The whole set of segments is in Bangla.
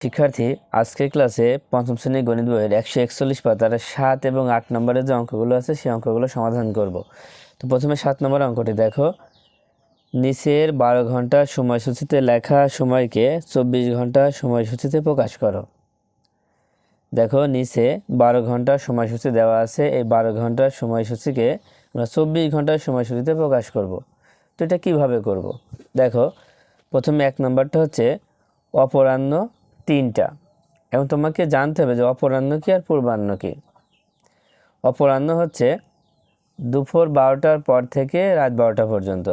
শিক্ষার্থী, আজকের ক্লাসে পঞ্চম শ্রেণির গণিত বইয়ের একশো একচল্লিশ পাতার সাত এবং আট নম্বরের যে অঙ্কগুলো আছে, সেই অঙ্কগুলো সমাধান করব। তো প্রথমে সাত নম্বর অঙ্কটি দেখো। নিচের বারো ঘণ্টা সময়সূচিতে লেখা সময়কে চব্বিশ ঘণ্টা সময়সূচিতে প্রকাশ করো। দেখো, নিচে বারো ঘণ্টা সময়সূচি দেওয়া আছে, এই বারো ঘণ্টার সময়সূচিকে আমরা চব্বিশ ঘণ্টার সময়সূচিতে প্রকাশ করব। তো এটা কীভাবে করব? দেখো, প্রথমে এক নম্বরটা হচ্ছে অপরাহ্ন তিনটা। এবং তোমাকে জানতে হবে যে অপরাহ্ন কি আর পূর্বাহ্ন কি। অপরাহ্ন হচ্ছে দুপুর বারোটার পর থেকে রাত বারোটা পর্যন্ত।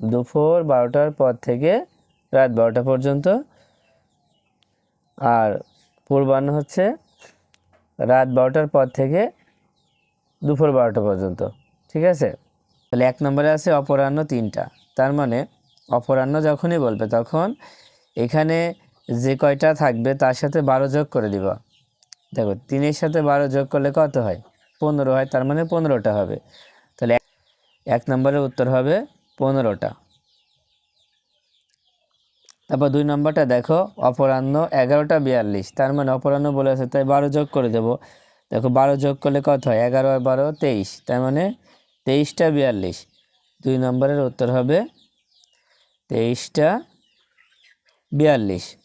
দুপুর বারোটার পর থেকে রাত বারোটা পর্যন্ত। আর পূর্বাহ্ন হচ্ছে রাত বারোটার পর থেকে দুপুর বারোটা পর্যন্ত। ঠিক আছে? তাহলে এক নম্বরে আছে অপরাহ্ন তিনটা। তার মানে অপরাহ্ন যখনই বলবে তখন এখানে যে কয়টা থাকবে তার সাথে বারো যোগ করে দিবা। দেখো, তিনের সাথে বারো যোগ করলে কত হয়? পনেরো হয়, তার মানে পনেরোটা হবে। তাহলে এক- নম্বরের উত্তর হবে পনেরোটা। তারপর দুই নম্বরটা দেখো, অপরাহ্ন এগারোটা বিয়াল্লিশ। তার মানে অপরাহ্ন বলে আছে, তাই বারো যোগ করে দেবো। দেখো, বারো যোগ করলে কত হয়? এগারো আর বারো, তেইশ। তার মানে তেইশটা বিয়াল্লিশ। দুই নম্বরের উত্তর হবে তেইশটা বিয়াল্লিশ।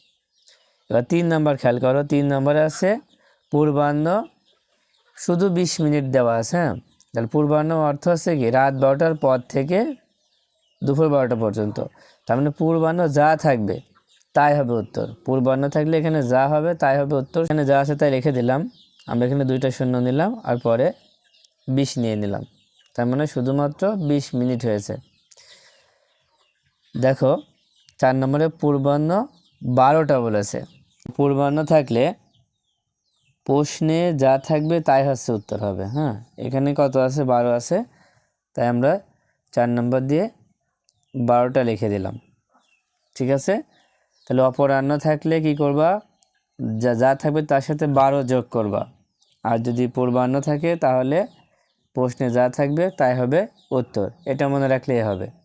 এবার তিন নম্বর খেয়াল করো, তিন নম্বরে আছে পূর্বাহ্ন। শুধু বিশ মিনিট দেওয়া আছে হ্যাঁ? তাহলে পূর্বাহ্ন অর্থ হচ্ছে কি? রাত বারোটার পর থেকে দুপুর বারোটা পর্যন্ত। তার মানে পূর্বাহ্ন যা থাকবে, তাই হবে উত্তর। পূর্বাহ্ন থাকলে এখানে যা হবে, তাই হবে উত্তর। এখানে যা আছে তাই রেখে দিলাম। আমরা এখানে দুইটা শূন্য নিলাম, আর পরে বিশ নিয়ে নিলাম। তার মানে শুধুমাত্র বিশ মিনিট হয়েছে। দেখো, চার নম্বরে পূর্বাহ্ন বারোটা বলেছে। পূর্বাহ্ন থাকলে প্রশ্নে যা থাকবে তাই হচ্ছে উত্তর হবে হ্যাঁ? এখানে কত আছে? বারো আছে। তাই আমরা চার নম্বর দিয়ে বারোটা লিখে দিলাম। ঠিক আছে? তাহলে অপরাহ্ন থাকলে কি করবা? যা যা থাকবে তার সাথে বারো যোগ করবা। আর যদি পূর্বাহ্ন থাকে তাহলে প্রশ্নে যা থাকবে তাই হবে উত্তর। এটা মনে রাখলেই হবে।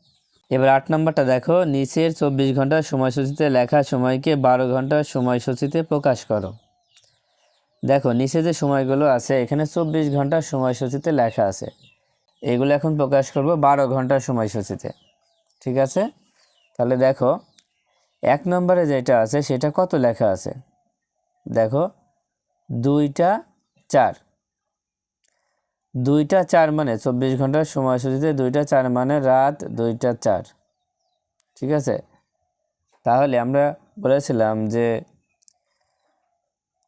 এবার আট নম্বরটা দেখো, নিচের চব্বিশ ঘণ্টার সময়সূচিতে লেখা সময়কে বারো ঘণ্টার সময়সূচিতে প্রকাশ করো। দেখো, নিচে যে সময়গুলো আছে, এখানে চব্বিশ ঘণ্টার সময়সূচিতে লেখা আছে। এগুলো এখন প্রকাশ করব বারো ঘণ্টার সময়সূচিতে। ঠিক আছে? তাহলে দেখো, এক নম্বরে যেটা আছে, সেটা কত লেখা আছে? দেখো, দুইটা চার। দুইটা চার মানে চব্বিশ ঘণ্টার সময়সূচিতে দুইটা চার মানে রাত দুইটা চার। ঠিক আছে? তাহলে আমরা বলেছিলাম যে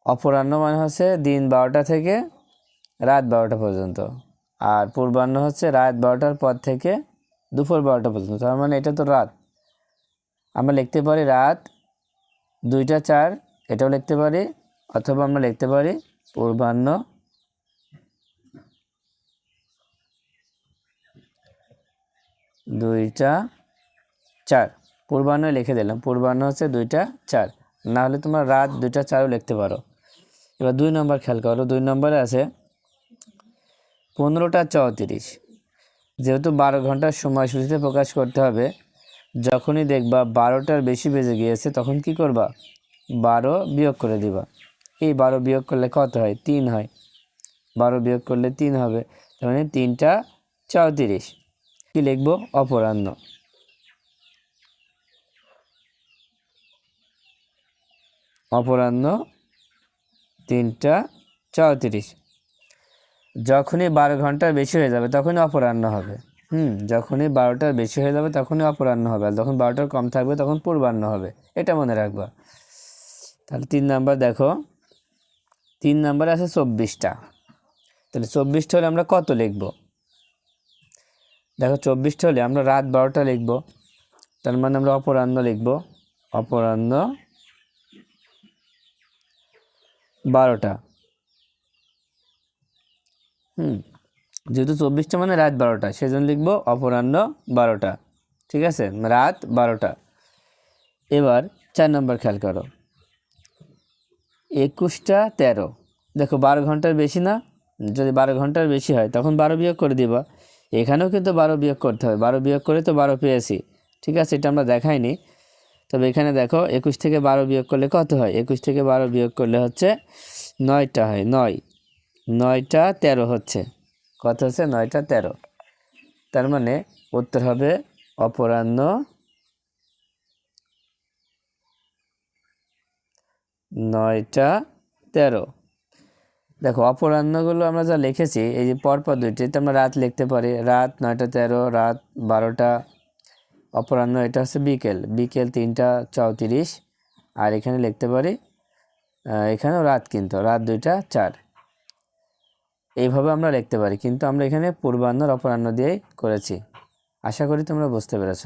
অপরাহ্ন মানে হচ্ছে দিন বারোটা থেকে রাত বারোটা পর্যন্ত আর পূর্বাহ্ন হচ্ছে রাত বারোটার পর থেকে দুপুর বারোটা পর্যন্ত। তার মানে এটা তো রাত। আমরা লিখতে পারি রাত দুইটা চার, এটাও লিখতে পারি, অথবা আমরা লিখতে পারি পূর্বাহ্ন দুইটা চার। পূর্বাহ্ন লিখে দিলাম। পূর্বাহ্ন হচ্ছে দুইটা চার। না হলে তোমরা রাত দুইটা চারও লিখতে পারো। এবার দুই নম্বর খেয়াল করো। দুই নম্বরে আছে পনেরোটা চৌত্রিশ। যেহেতু বারো ঘণ্টার সময়সূচিতে প্রকাশ করতে হবে, যখনই দেখবা বারোটার বেশি বেজে গিয়েছে, তখন কি করবা? বারো বিয়োগ করে দিবা। এই বারো বিয়োগ করলে কত হয়? তিন হয়। বারো বিয়োগ করলে তিন হবে। তার মানে তিনটা চৌত্রিশ। কি লিখব? অপরাহ্ন। অপরাহ্ন তিনটা চৌত্রিশ। যখনই বারো ঘণ্টার বেশি হয়ে যাবে তখনই অপরাহ্ন হবে। হুম, যখনই বারোটার বেশি হয়ে যাবে তখনই অপরাহ্ন হবে আর যখন বারোটার কম থাকবে তখন পূর্বাহ্ন হবে। এটা মনে রাখবা। তাহলে তিন নাম্বার দেখো। তিন নাম্বার আছে চব্বিশটা। তাহলে চব্বিশটা হলে আমরা কত লিখব? দেখো চব্বিশটা হলে আমরা রাত বারোটা লিখব। তার মানে আমরা অপরাহ্ন লিখব। অপরাহ্ন বারোটা। হুম, যেহেতু চব্বিশটা মানে রাত বারোটা, সেজন্য লিখব অপরাহ্ন বারোটা। ঠিক আছে? রাত বারোটা। এবার চার নম্বর খেয়াল করো। একুশটা তেরো। দেখো বারো ঘণ্টার বেশি না? যদি বারো ঘণ্টার বেশি হয়, তখন বারো বিয়োগ করে দিবা। এখানেও কিন্তু বারো বিয়োগ করতে হবে। বারো বিয়োগ করে তো বারো পেয়েছি। ঠিক আছে, এটা আমরা দেখাইনি। তবে এখানে দেখো, একুশ থেকে বারো বিয়োগ করলে কত হয়? একুশ থেকে বারো বিয়োগ করলে হচ্ছে নয়টা হয়। নয়। নয়টা তেরো হচ্ছে। কত হচ্ছে? নয়টা তেরো। তার মানে উত্তর হবে অপরাহ্ন নয়টা তেরো। দেখো, অপরাহ্নগুলো আমরা যা লিখেছি, এই যে পরপর দুইটি আমরা রাত লিখতে পারি। রাত নয়টা তেরো, রাত বারোটা, অপরাহ্ন, এটা হচ্ছে বিকেল। বিকেল তিনটা চৌত্রিশ, আর এখানে লিখতে পারি এখানেও রাত কিন্তু, রাত দুইটা চার। এইভাবে আমরা লিখতে পারি, কিন্তু আমরা এখানে পূর্বাহ্নর অপরাহ্ন দিয়েই করেছি। আশা করি তোমরা বুঝতে পেরেছ।